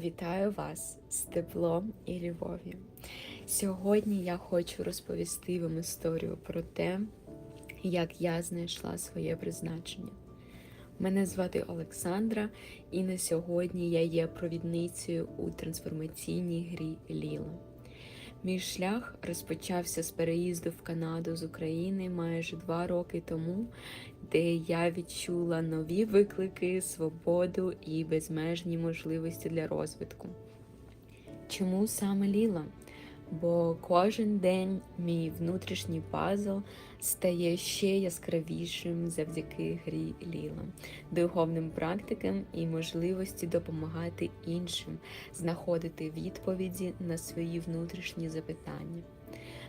Вітаю вас з теплом і любов'ю. Сьогодні я хочу розповісти вам історію про те, як я знайшла своє призначення. Мене звати Олександра, і на сьогодні я є провідницею у трансформаційній грі Ліла. Мій шлях розпочався з переїзду в Канаду з України майже два роки тому, де я відчула нові виклики, свободу і безмежні можливості для розвитку. Чому саме Ліла? Бо кожен день мій внутрішній пазл стає ще яскравішим завдяки грі Ліла, духовним практикам і можливості допомагати іншим знаходити відповіді на свої внутрішні запитання.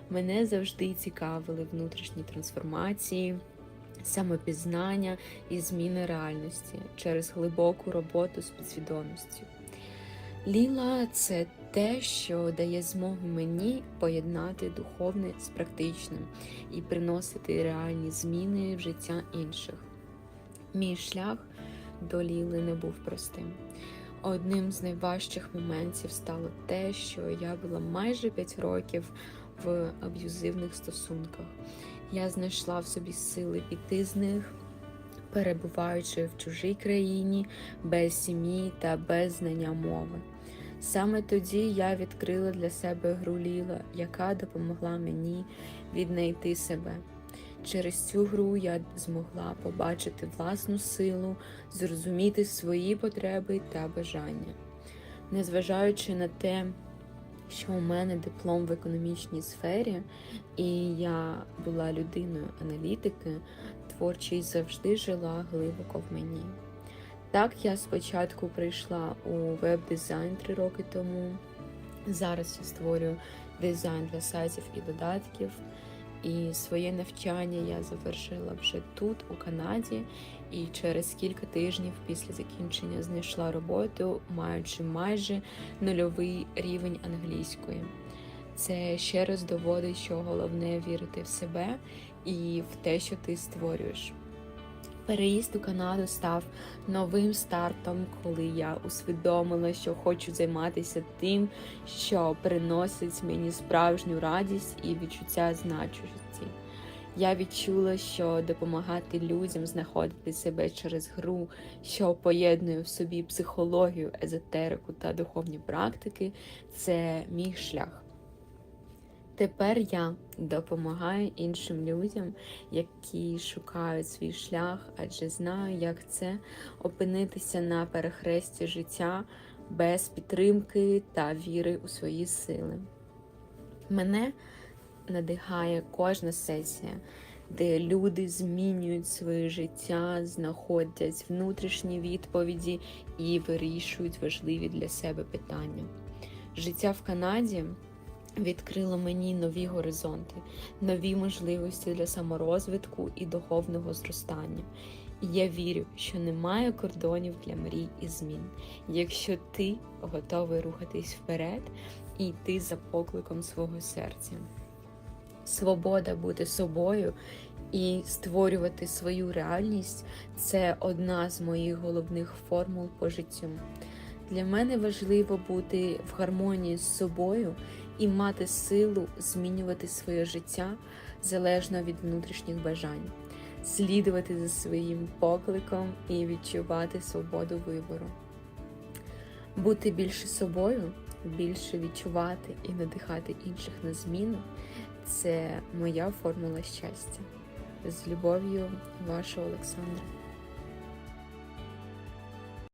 Мене завжди цікавили внутрішні трансформації, самопізнання і зміни реальності через глибоку роботу з підсвідомістю. Ліла це те, що дає змогу мені поєднати духовне з практичним і приносити реальні зміни в життя інших. Мій шлях до Ліли не був простим. Одним з найважчих моментів стало те, що я була майже 5 років в аб'юзивних стосунках. Я знайшла в собі сили піти з них, перебуваючи в чужій країні, без сім'ї та без знання мови. Саме тоді я відкрила для себе гру Ліла, яка допомогла мені віднайти себе. Через цю гру я змогла побачити власну силу, зрозуміти свої потреби та бажання. Незважаючи на те, що у мене диплом в економічній сфері, і я була людиною аналітики, творчість завжди жила глибоко в мені. Так, я спочатку прийшла у веб-дизайн три роки тому. Зараз я створюю дизайн для сайтів і додатків. І своє навчання я завершила вже тут, у Канаді, і через кілька тижнів після закінчення знайшла роботу, маючи майже нульовий рівень англійської. Це ще раз доводить, що головне вірити в себе і в те, що ти створюєш. Переїзд у Канаду став новим стартом, коли я усвідомила, що хочу займатися тим, що приносить мені справжню радість і відчуття значущості. Я відчула, що допомагати людям знаходити себе через гру, що поєднує в собі психологію, езотерику та духовні практики, це мій шлях. Тепер я допомагаю іншим людям, які шукають свій шлях, адже знаю, як це опинитися на перехресті життя без підтримки та віри у свої сили. Мене надихає кожна сесія, де люди змінюють своє життя, знаходять внутрішні відповіді і вирішують важливі для себе питання. Життя в Канаді відкрило мені нові горизонти, нові можливості для саморозвитку і духовного зростання. І я вірю, що немає кордонів для мрій і змін, якщо ти готовий рухатись вперед і йти за покликом свого серця. Свобода бути собою і створювати свою реальність це одна з моїх головних формул по життю. Для мене важливо бути в гармонії з собою і мати силу змінювати своє життя залежно від внутрішніх бажань, слідувати за своїм покликом і відчувати свободу вибору. Бути більше собою, більше відчувати і надихати інших на зміну це моя формула щастя. З любов'ю, ваша Олександра.